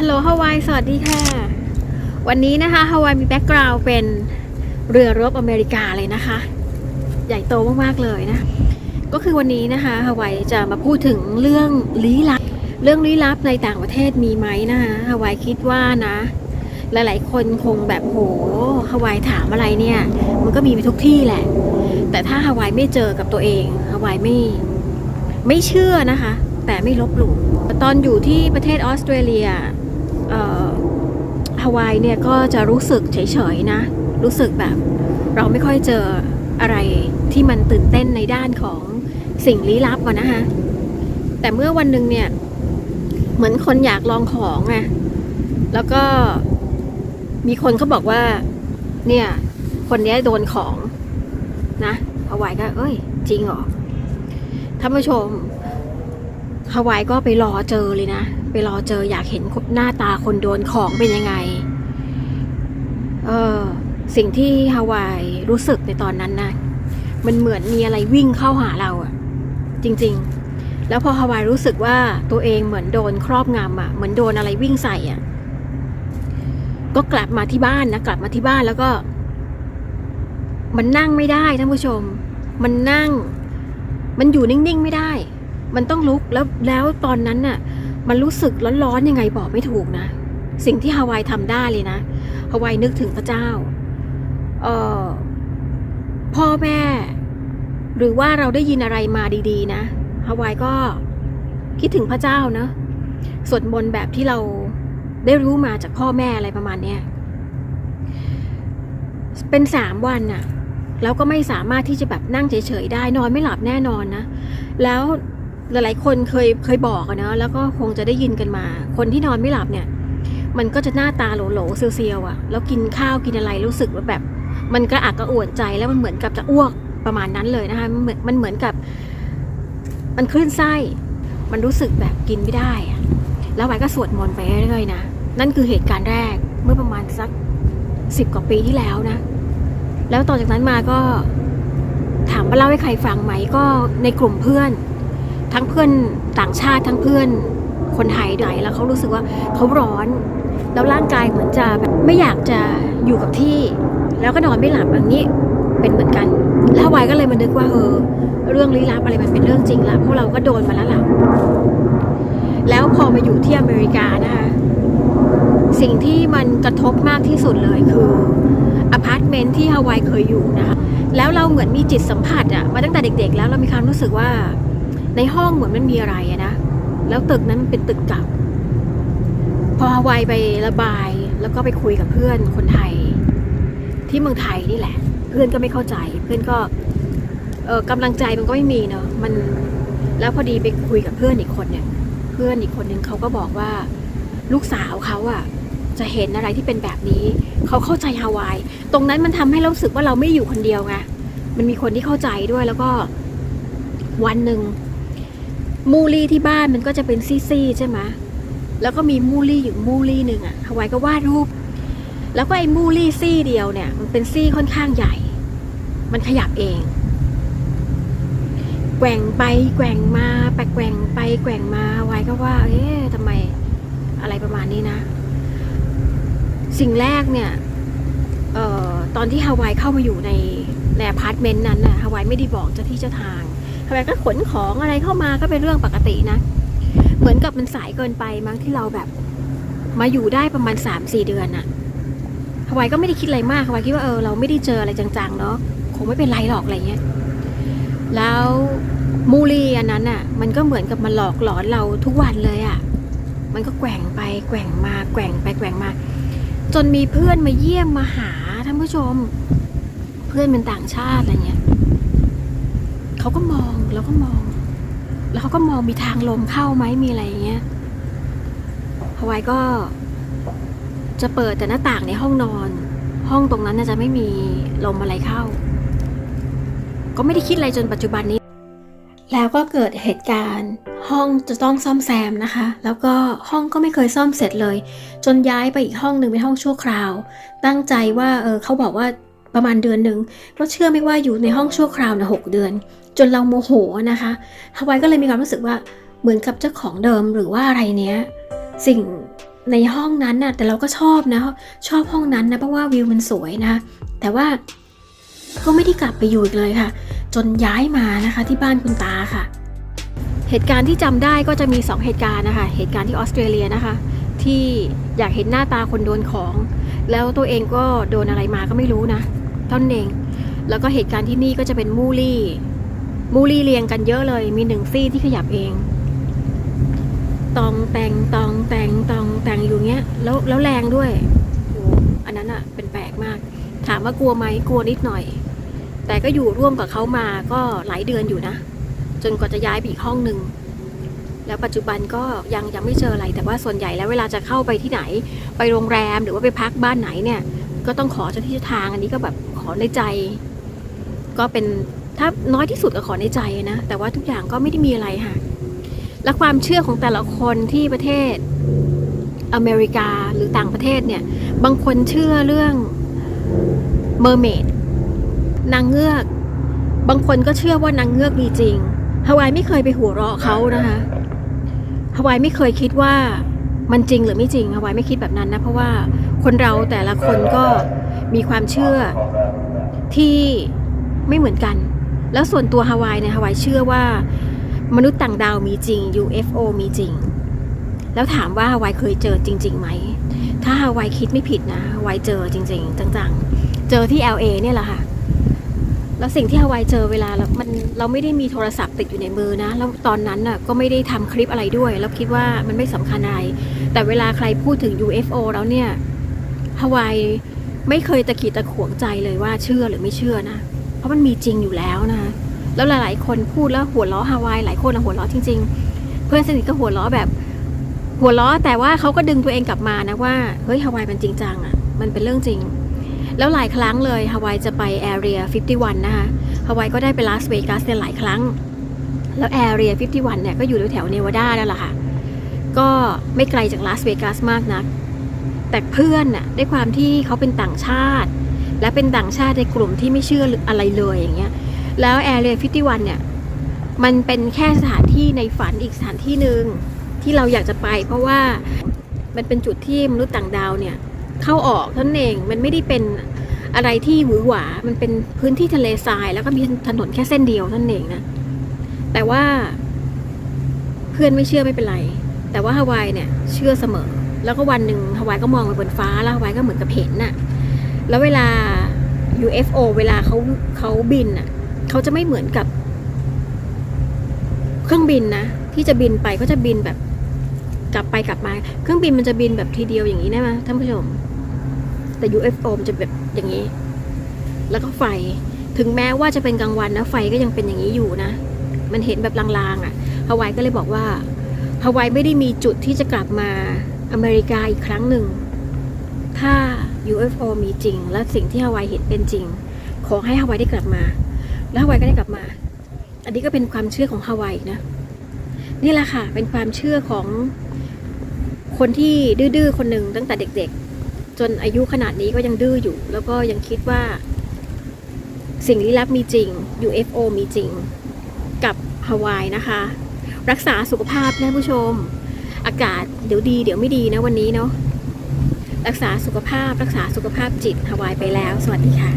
ฮัลโหลฮาวาย สวัสดีค่ะ วันนี้นะคะฮาวายมีแบ็กกราวด์เป็นเรือรบอเมริกาเลยนะคะ ใหญ่โตมากๆเลยนะ ก็คือวันนี้นะคะฮาวายจะมาพูดถึงเรื่องลี้ลับ เรื่องลี้ลับในต่างประเทศมีไหมนะคะฮาวายคิดว่านะ หลายๆ คนคงแบบโหฮาวายถามอะไรเนี่ย มันก็มีไปทุกที่แหละ แต่ถ้าฮาวายไม่เจอกับตัวเองฮาวายไม่ไม่เชื่อนะคะ แต่ไม่ลบหลู่ตอนอยู่ที่ประเทศออสเตรเลีย วายเนี่ยก็จะรู้สึกเฉยๆนะ รู้สึกแบบ เราไม่ค่อยเจออะไรที่มันตื่นเต้นในด้านของสิ่งลี้ลับอะนะคะแต่เมื่อวันหนึ่งเนี่ย เหมือนคนอยากลองของไงแล้วก็มีคนเขาบอกว่า เนี่ย คนนี้โดนของนะฮาวายก็ เอ้ย จริงเหรอท่านผู้ชมฮาวายก็ไปรอเจอเลยนะ รอเจออยากเห็นหน้าตาคนโดนของเป็นยังไง เออ สิ่งที่ฮาวายรู้สึกในตอนนั้นนะมันเหมือนมีอะไรวิ่งเข้าหาเราอะจริง ๆ แล้วพอฮาวายรู้สึกว่าตัวเองเหมือนโดนครอบงำอะเหมือนโดนอะไรวิ่งใส่อะก็กลับมาที่บ้านนะกลับมาที่บ้านแล้วก็ มันนั่งไม่ได้ท่านผู้ชม มันนั่ง มันอยู่นิ่งๆไม่ได้ มันต้องลุกแล้วแล้วตอนนั้นน่ะ มันรู้สึกร้อนๆยังไงบอกไม่ถูกนะ สิ่งที่ฮาวายทำได้เลยนะฮาวายนึกถึงพระเจ้าเออพ่อแม่ หรือว่าเราได้ยินอะไรมาดีๆ นะฮาวายก็คิดถึงพระเจ้านะสวดมนต์แบบที่เราได้รู้มาจากพ่อแม่อะไรประมาณเนี้ยเป็นสามวันน่ะแล้วก็ไม่สามารถที่จะแบบนั่งเฉยๆได้นอนไม่หลับแน่นอนนะ แล้ว หลายๆคนเคยเคยบอกอะนะแล้วก็คงจะได้ยินกันมา คนที่นอนไม่หลับเนี่ย มันก็จะหน้าตาโหลๆเซียวๆอะแล้วกินข้าวกินอะไรรู้สึกว่าแบบ มันกระอักกระอ่วนใจแล้วมันเหมือนกับจะอ้วกประมาณนั้นเลยนะคะมันเหมือนมันเหมือนกับ มันคลื่นไส้ มันรู้สึกแบบกินไม่ได้อะแล้วไว้ก็สวดมนต์ไปเรื่อยๆนะนั่นคือเหตุการณ์แรกเมื่อประมาณสักสิบกว่าปีที่แล้วนะ แล้วต่อจากนั้นมาก็ถามว่าเล่าให้ใครฟังไหมก็ในกลุ่มเพื่อน ทั้งเพื่อนต่างชาติทั้งเพื่อนคนไทยด้วยแล้วเขารู้สึกว่าเขาร้อน แล้วร่างกายเหมือนจะแบบไม่อยากจะอยู่กับที่ แล้วก็นอนไม่หลับอย่างนี้เป็นเหมือนกัน แล้ววายก็เลยมานึกว่าเออเรื่องลี้ลับอะไรมันเป็นเรื่องจริงล้วพวกเราก็โดนมาแล้วล่ะแล้วพอมาอยู่ที่อเมริกานะคะสิ่งที่มันกระทบมากที่สุดเลยคืออพาร์ตเมนต์ที่ฮาวายเคยอยู่นะคะแล้วเราเหมือนมีจิตสัมผัสอะมาตั้งแต่เด็ก ๆ แล้วเรามีความรู้สึกว่า ในห้องเหมือนมันมีอะไรนะ แล้วตึกนั้นมันเป็นตึกเก่า พอฮาวายไประบาย แล้วก็ไปคุยกับเพื่อนคนไทย ที่เมืองไทยนี่แหละ เพื่อนก็ไม่เข้าใจ เพื่อนก็เออกำลังใจมันก็ไม่มีเนาะ มัน แล้วพอดีไปคุยกับเพื่อนอีกคนเนี่ย เพื่อนอีกคนหนึ่งเขาก็บอกว่า ลูกสาวเขาอะจะเห็นอะไรที่เป็นแบบนี้ เขาเข้าใจฮาวาย ตรงนั้นมันทำให้เรารู้สึกว่าเราไม่อยู่คนเดียวไง มันมีคนที่เข้าใจด้วยแล้วก็วันหนึ่ง มูลี่ที่บ้านมันก็จะเป็นซี่ๆใช่ไหมแล้วก็มีมูลี่อยู่มูลี่หนึ่งอะฮาวายก็วาดรูป แล้วก็ไอ้มูลี่ซี่เดียวเนี่ย มันเป็นซี่ค่อนข้างใหญ่ มันขยับเอง แกว่งไปแกว่งมาไปแกว่งไปแกว่งมาฮาวายก็ว่า เอ๊ะทำไมอะไรประมาณนี้นะ สิ่งแรกเนี่ยออตอนที่ฮาวายเข้ามาอยู่ในในอพาร์ตเมนต์นั้นน่ะฮาวายไม่ได้บอกเจ้าที่เจ้าทาง ทำไมก็ขนของอะไรเข้ามาก็เป็นเรื่องปกตินะ เหมือนกับมันสายเกินไปมั้งที่เราแบบ มาอยู่ได้ประมาณสามสี่เดือนอะฮาวายก็ไม่ได้คิดอะไรมากฮาวายคิดว่าเออเราไม่ได้เจออะไรจังๆเนาะคงไม่เป็นไรหรอกอะไรเงี้ยแล้วมูลีอันนั้นอะมันก็เหมือนกับมันหลอกหลอนเราทุกวันเลยอะมันก็แกว่งไปแกว่งมาแกว่งไปแกว่งมา จนมีเพื่อนมาเยี่ยมมาหาท่านผู้ชม เพื่อนเป็นต่างชาติอะไรเงี้ย เขาก็มองแล้วก็มอง แล้วเขาก็มองมีทางลมเข้าไหมมีอะไรอย่างเงี้ยฮาวายก็จะเปิดแต่หน้าต่างในห้องนอน ห้องตรงนั้นน่าจะไม่มีลมอะไรเข้า ก็ไม่ได้คิดอะไรจนปัจจุบันนี้ แล้วก็เกิดเหตุการณ์ ห้องจะต้องซ่อมแซมนะคะ แล้วก็ห้องก็ไม่เคยซ่อมเสร็จเลย จนย้ายไปอีกห้องหนึ่งเป็นห้องชั่วคราว ตั้งใจว่าเออเขาบอกว่า ประมาณเดือนหนึ่งเราเชื่อไม่ว่าอยู่ในห้องชั่วคราวนะหกเดือน จนเราโมโหนะคะฮาวายก็เลยมีความรู้สึกว่าเหมือนกับเจ้าของเดิมหรือว่าอะไรเนี้ยสิ่งในห้องนั้นน่ะแต่เราก็ชอบนะชอบห้องนั้นนะเพราะว่าวิวมันสวยนะ แต่ว่าก็ไม่ได้กลับไปอยู่อีกเลยค่ะ จนย้ายมานะคะที่บ้านคุณตาค่ะ เหตุการณ์ที่จำได้ก็จะมี 2 เหตุการณ์นะคะ เหตุการณ์ที่ออสเตรเลียนะคะ ที่อยากเห็นหน้าตาคนโดนของ แล้วตัวเองก็โดนอะไรมาก็ไม่รู้นะ เท่านั้นเอง แล้วก็เหตุการณ์ที่นี่ก็จะเป็นมูลี่มูลี่เรียงกันเยอะเลย มีหนึ่งซี่ที่ขยับเองตองแตงตองแตงตองแตงอยู่เงี้ย แล้วแล้วแรงด้วยโอ้อันนั้นอะเป็นแปลกมาก ถามว่ากลัวไหมกลัวนิดหน่อย แต่ก็อยู่ร่วมกับเขามาก็หลายเดือนอยู่นะ จนกว่าจะย้ายไปอีกห้องหนึ่งแล้วปัจจุบันก็ยังยังไม่เจออะไร แต่ว่าส่วนใหญ่แล้วเวลาจะเข้าไปที่ไหน ไปโรงแรมหรือว่าไปพักบ้านไหนเนี่ย ก็ต้องขอเจ้าที่เจ้าทางอันนี้ก็แบบขอในใจ ก็เป็นถ้าน้อยที่สุดก็ขอในใจนะ แต่ว่าทุกอย่างก็ไม่ได้มีอะไรค่ะ และความเชื่อของแต่ละคนที่ประเทศอเมริกาหรือต่างประเทศเนี่ย บางคนเชื่อเรื่องเมอร์เมดนางเงือก บางคนก็เชื่อว่านางเงือกมีจริงฮาวายไม่เคยไปหัวเราะเขานะคะฮาวายไม่เคยคิดว่ามันจริงหรือไม่จริงฮาวายไม่คิดแบบนั้นนะเพราะว่า คนเราแต่ละคนก็มีความเชื่อที่ไม่เหมือนกัน แล้วส่วนตัวฮาวายเนี่ยฮาวายเชื่อว่ามนุษย์ต่างดาวมีจริง UFO มีจริง แล้วถามว่าฮาวายเคยเจอจริงๆไหม ถ้าฮาวายคิดไม่ผิดนะฮาวายเจอจริง ๆ จังๆ เจอที่ LA เนี่ยแหละค่ะแล้วสิ่งที่ฮาวายเจอเวลาเรามันเราไม่ได้มีโทรศัพท์ติดอยู่ในมือนะ แล้วตอนนั้นน่ะก็ไม่ได้ทำคลิปอะไรด้วย แล้วคิดว่ามันไม่สำคัญอะไร แต่เวลาใครพูดถึง UFO แล้วเนี่ย ฮาวายไม่เคยตะขีดตะขวงใจเลยว่าเชื่อหรือไม่เชื่อนะ เพราะมันมีจริงอยู่แล้วนะ แล้วหลาย ๆ คนพูดแล้วหัวล้อฮาวายหลายคนอะหัวล้อจริง ๆ เพื่อนสนิทก็หัวล้อแบบ หัวล้อแต่ว่าเขาก็ดึงตัวเองกลับมานะว่าเฮ้ยฮาวายมันจริงจังอะมันเป็นเรื่องจริง แล้วหลายครั้งเลยฮาวายจะไปแอเรีย51 นะคะฮาวายก็ได้ไปลาสเวกัสเนี่ยหลายครั้ง แล้วแอเรีย51 เนี่ยก็อยู่แถวเนวาดานั่นแหละค่ะก็ไม่ไกลจากลาสเวกัสมากนัก แต่เพื่อนน่ะด้วยความที่เขาเป็นต่างชาติ และเป็นต่างชาติในกลุ่มที่ไม่เชื่ออะไรเลยอย่างเงี้ยแล้วแอร์เรีย51เนี่ยมันเป็นแค่สถานที่ในฝันอีกสถานที่หนึ่งที่เราอยากจะไป เพราะว่ามันเป็นจุดที่มนุษย์ต่างดาวเนี่ยเข้าออกท่านเองมันไม่ได้เป็นอะไรที่หวือหวา มันเป็นพื้นที่ทะเลทราย แล้วก็มีถนนแค่เส้นเดียวท่านเองนะแต่ว่าเพื่อนไม่เชื่อไม่เป็นไร แต่ว่าฮาวายเนี่ยเชื่อเสมอ แล้วก็วันหนึ่งฮาวายก็มองไปบนฟ้าแล้วฮาวายก็เหมือนกับเห็นน่ะ แล้วเวลา UFO เวลาเขาเขาบินน่ะเขาจะไม่เหมือนกับ เครื่องบินนะที่จะบินไปเขาจะบินแบบ กลับไปกลับมา เครื่องบินมันจะบินแบบทีเดียวอย่างนี้ได้ไหมท่านผู้ชม แต่ UFO มันจะแบบอย่างนี้ แล้วก็ไฟถึงแม้ว่าจะเป็นกลางวันนะไฟก็ยังเป็นอย่างนี้อยู่นะ มันเห็นแบบลางๆอะ่ะฮาวายก็เลยบอกว่าฮาวายไม่ได้มีจุดที่จะกลับมา อเมริกาอีกครั้งหนึ่ง ถ้า UFO มีจริง และสิ่งที่ฮาวายเห็นเป็นจริง ขอให้ฮาวายได้กลับมา แล้วฮาวายก็ได้กลับมา อันนี้ก็เป็นความเชื่อของฮาวายนะ นี่แหละค่ะ เป็นความเชื่อของคนที่ดื้อๆคนหนึ่งตั้งแต่เด็กๆ จนอายุขนาดนี้ก็ยังดื้ออยู่ แล้วก็ยังคิดว่า สิ่งลี้ลับมีจริง UFO มีจริง กับฮาวายนะคะ รักษาสุขภาพนะผู้ชม อากาศเดี๋ยวดีเดี๋ยวไม่ดีนะวันนี้เนาะรักษาสุขภาพรักษาสุขภาพจิตฮาวายไปแล้ว สวัสดีค่ะ